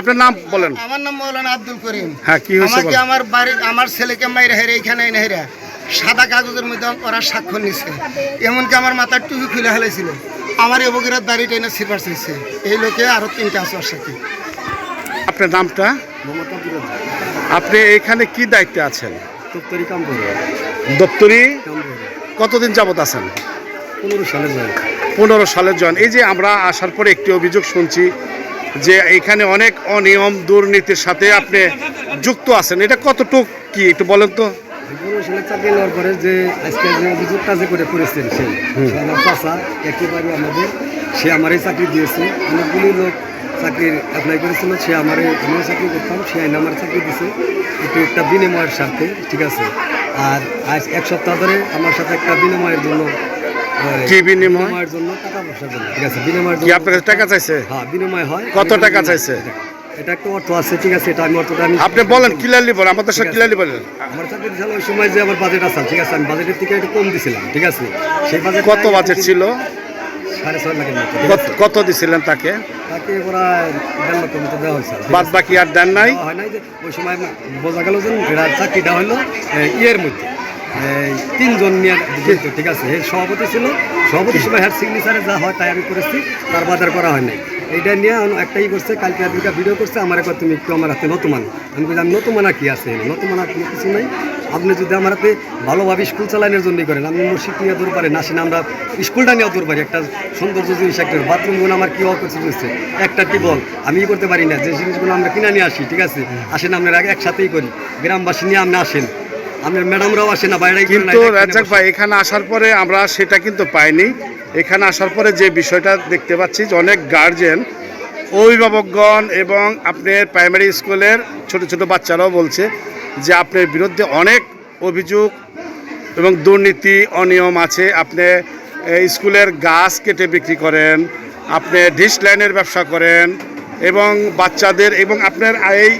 আপনার নাম বলেন। আমার নাম মৌলানা আব্দুল করিম। হ্যাঁ, কি হয়েছে আমাকে আমার বাড়ি আমার ছেলেকে মাইরে হেরে এইখানে এনে হেরে সাদা কাগজের মধ্যে ওরা স্বাক্ষর নিছে। এমনকি আমার মাথার টুপি খুলে ফেলেছিল। আমার এবগিরার দাড়িটা এনে সিপার চাইছে এই লোকে আরও তিনটা আছে ওর সাথে। আপনার নামটা? আপনি এখানে কি দায়িত্বে আছেন? তরি কাম দপ্তরি? কতদিন যাবত আছেন? পনেরো সালে যায় পনেরো সালের জন এই যে আমরা আসার পরে একটি অভিযোগ শুনছি যে এখানে অনেক অনিয়ম দুর্নীতির সাথে আপনি যুক্ত আছেন। এটা কতটুক কি একটু বলেন তো। পরে যে আজকে যে অভিযোগটা যে করে করেছেন সে আমার চাষা একেবারে আমাদের সে আমারই চাকরি দিয়েছে। অনেকগুলি লোক চাকরির অ্যাপ্লাই করেছিল সে আমারে আমিও চাকরি করতাম সে আইন আমার চাকরি দিছে। একটু একটা বিনিময়ের স্বার্থে ঠিক আছে? আর আজ এক সপ্তাহ ধরে আমার সাথে একটা বিনিময়ের জন্য কি বিনিময়? জন্য টাকা পয়সার জন্য। ঠিক আছে বিনিময়ের কি জন্য আপনার কাছে টাকা চাইছে? হ্যাঁ বিনিময় হয়। কত টাকা চাইছে? এটা একটা অর্থ আছে ঠিক আছে এটা আমি অর্থটা আমি আপনি বলেন ক্লিয়ারলি বলেন আমাদের সাথে ঠিক ক্লিয়ারলি বলেন। আমার ওই সময় যে আমার বাজেট আছে ঠিক আছে আমি বাজেটের থেকে একটু কম দিছিলাম ঠিক আছে। সেই বাজেট কত বাজেট ছিল? সাড়ে ছয় লাখের মতো কত- দিছিলেন তাকে? তাকে ওরা দেড় লক্ষের মতো দেওয়া হয়েছে। বাদ বাকি আর দেন নাই? হয় নাই যে ওই সময় বোঝা গেল যে চাকরিটা হলো ইয়ের মধ্যে। তিনজন নিয়ে ঠিক আছে? এই সভাপতি ছিল সভাপতির ছিল হ্যার সিগনেচারে যা হয় তাই আমি করেছি, তার বাজার করা হয় নাই। এইটা নিয়ে একটাই করছে, কালকে দুটা ভিডিও করছে, আমার একবার তুমি একটু আমার হাতে নতুমান। আমি বললাম নতুমানা কি আছে নতুমানা কোনো কিছু নাই। আপনি যদি আমার হাতে ভালোভাবে স্কুল চালানোর জন্যই করেন, আমি মসজিদ নিয়ে দূর পারি আসেন আমরা স্কুলটা নিয়েও দূর পারি একটা সৌন্দর্য জিনিস, একটা বাথরুমগুলো আমার কী অপরিচিত হচ্ছে একটা টিবল আমি করতে পারি না, যে জিনিসগুলো আমরা কিনে নিয়ে আসি, ঠিক আছে? আসেন আপনারা একসাথেই করি। গ্রামবাসী নিয়ে আপনি আসেন। আপনার ম্যাডামরাও আসেন না বাইরে কিন্তু রাজ্জাক ভাই এখানে আসার পরে আমরা সেটা কিন্তু পাইনি। এখানে আসার পরে যে বিষয়টা দেখতে পাচ্ছি যে অনেক গার্জেন অভিভাবকগণ এবং আপনার প্রাইমারি স্কুলের ছোট ছোট বাচ্চারাও বলছে যে আপনার বিরুদ্ধে অনেক অভিযোগ এবং দুর্নীতি অনিয়ম আছে। আপনি স্কুলের গাছ কেটে বিক্রি করেন আপনি ডিশ লাইনের ব্যবসা করেন এবং বাচ্চাদের এবং আপনার এই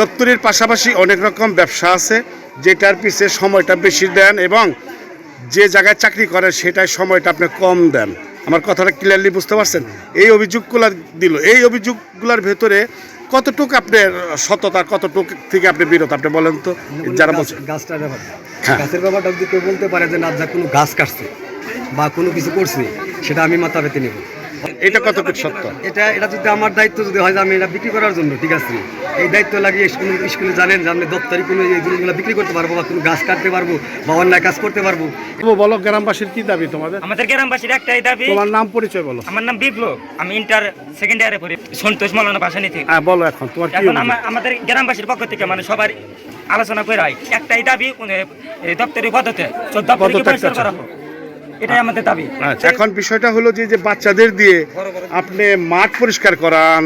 দপ্তরের পাশাপাশি অনেক রকম ব্যবসা আছে। যেটার পিছে সময়টা বেশি দেন এবং যে জায়গায় চাকরি করেন সেটাই সময়টা আপনি কম দেন। আমার কথাটা ক্লিয়ারলি বুঝতে পারছেন? এই অভিযোগগুলো দিল। এই অভিযোগগুলোর ভেতরে কতটুকু আপনার সততা কতটুকু থেকে আপনি বিরত? আপনি বলেন তো যারা বলছেন গাছটার হ্যাঁ। গাছের ব্যাপারটা যদি কেউ বলতে পারে যে না যা কোনো গাছ কাটছে বা কোনো কিছু করছে সেটা আমি মাথা পেতে নেব। এটা কতটুকু সত্য? এটা এটা যদি আমার দায়িত্ব যদি হয় যে আমি এটা বিক্রি করার জন্য ঠিক আছে? এই দায়িত্ব লাগিয়ে স্কুল স্কুলে জানেন যে আপনি দপ্তরি কোনো এই জিনিসগুলো বিক্রি করতে পারব বা কোনো গাছ কাটতে পারব বা অন্যায় কাজ করতে পারব। বলো গ্রামবাসীর কি দাবি তোমাদের? আমাদের গ্রামবাসীর একটাই দাবি। তোমার নাম পরিচয় বলো। আমার নাম বিপ্লব। আমি ইন্টার সেকেন্ড ইয়ারে পড়ি সন্তোষ মৌলানা ভাসানি থেকে। হ্যাঁ বলো এখন তোমার কি এখন আমাদের গ্রামবাসীর পক্ষ থেকে মানে সবার আলোচনা করে হয় একটাই দাবি দপ্তরি পদ্ধতি পদত্যাগ পরিষ্কার করা হোক। এটাই আমাদের দাবি। আচ্ছা এখন বিষয়টা হলো যে যে বাচ্চাদের দিয়ে আপনি মাঠ পরিষ্কার করান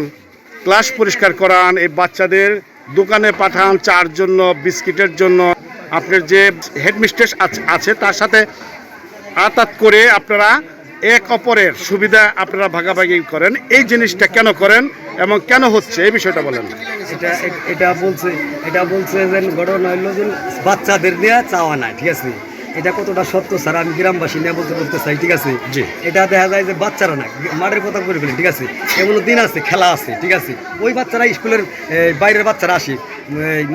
ক্লাস পরিষ্কার করান এই বাচ্চাদের দোকানে পাঠান চার জন্য বিস্কিটের জন্য। আপনার যে হেডমিস্ট্রেস আছে তার সাথে আতাত করে আপনারা এক অপরের সুবিধা আপনারা ভাগাভাগি করেন। এই জিনিসটা কেন করেন এবং কেন হচ্ছে এই বিষয়টা বলেন। এটা এটা বলছে এটা বলছে যে ঘটনা হইল যে বাচ্চাদের নিয়ে চাওয়া না ঠিক আছে? এটা কতটা সত্য স্যার? আমি গ্রামবাসী নিয়ে বলতে বলতে চাই ঠিক আছে? জি। এটা দেখা যায় যে বাচ্চারা না মাঠের কথা করে ফেলেন ঠিক আছে? এমন দিন আছে খেলা আছে ঠিক আছে? ওই বাচ্চারা স্কুলের বাইরের বাচ্চারা আসে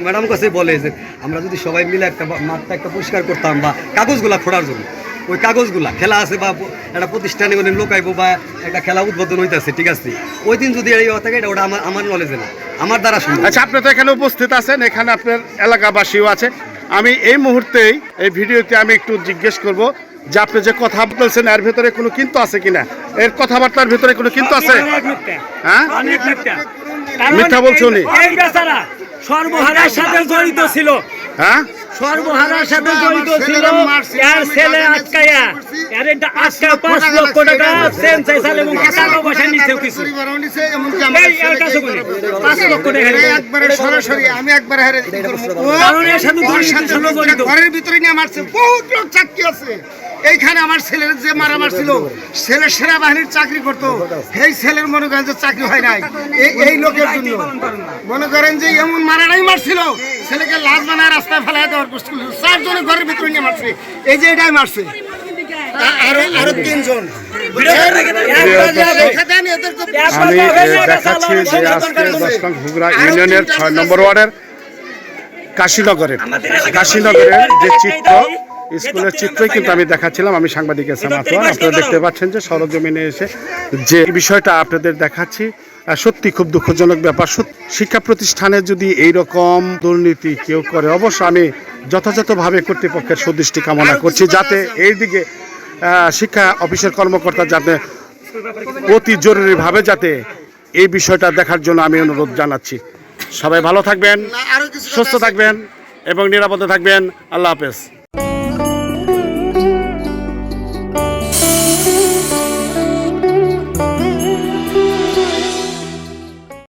ম্যাডাম কাছে বলে যে আমরা যদি সবাই মিলে একটা মাঠটা একটা পরিষ্কার করতাম বা কাগজগুলা খোঁড়ার জন্য ওই কাগজগুলা খেলা আছে বা একটা প্রতিষ্ঠানে ওখানে লোকাইবো বা একটা খেলা উদ্বোধন হইতেছে ঠিক আছে? ওই দিন যদি এই থাকে এটা ওটা আমার আমার নলেজে না আমার দ্বারা আচ্ছা আপনি তো এখানে উপস্থিত আছেন এখানে আপনার এলাকাবাসীও আছে। আমি এই মুহূর্তেই এই ভিডিওতে আমি একটু জিজ্ঞেস করব যে আপনি যে কথা বলছেন এর ভেতরে কোনো কিন্তু আছে কিনা? এর কথাবার্তার ভেতরে কোনো কিন্তু আছে? হ্যাঁ? মিথ্যা। বলছে উনি। সর্বহারার সাথে জড়িত ছিল। হ্যাঁ? সর্বহারার সাথে জড়িত ছিল এর ছেলে আটকায়া এর আটকা পাঁচ লক্ষ টাকা সেন চাইছাল এবং টাকা পয়সা নিচেও কিছু। পরিবারও নিছে, এমনকি আমার এই এর কাছে ছেলেকে বলি, পাঁচ লক্ষ টাকা একবারে সরাসরি আমি একবারে হেরে কি করব? ও কারণ এর সাথে ওর দুর্নীতির সাথে সাথে লোকটা জড়িত। ঘরের ভিতরে নিয়ে মারছে। বহুত লোক চাকরি আছে। এইখানে আমার ছেলের যে মারা মারছিল ছেলে সেনাবাহিনীর চাকরি করতো। সেই ছেলের মনে করেন যে চাকরি হয় নাই। এই এই লোকের জন্য। মনে করেন যে এমন মারাটাই মারছিল। ছেলেকে লাশ বানায় রাস্তায় ফেলায় দেওয়ার করছিল চারজনে ঘরের ভিতরে নিয়ে মারছে। এই যে এটাই মারছে। আরও আরও তিনজন। দেখা দেন এদেরকে আমি দেখাচ্ছি যে আজকে দশ নং ঘুগরা ইউনিয়নের ছয় নম্বর ওয়ার্ডের কাশীনগরের কাশীনগরের যে চিত্র স্কুলের চিত্রই কিন্তু আমি দেখাচ্ছিলাম। আমি সাংবাদিক এস এম আপনারা দেখতে পাচ্ছেন যে সরজমিনে এসে যে বিষয়টা আপনাদের দেখাচ্ছি সত্যি খুব দুঃখজনক ব্যাপার। শিক্ষা প্রতিষ্ঠানে যদি এই রকম দুর্নীতি কেউ করে অবশ্য আমি যথাযথভাবে কর্তৃপক্ষের সুদৃষ্টি কামনা করছি যাতে এই দিকে শিক্ষা অফিসের কর্মকর্তা যাতে অতি জরুরিভাবে যাতে এই বিষয়টা দেখার জন্য আমি অনুরোধ জানাচ্ছি। সবাই ভালো থাকবেন সুস্থ থাকবেন এবং নিরাপদে থাকবেন। আল্লাহ হাফেজ।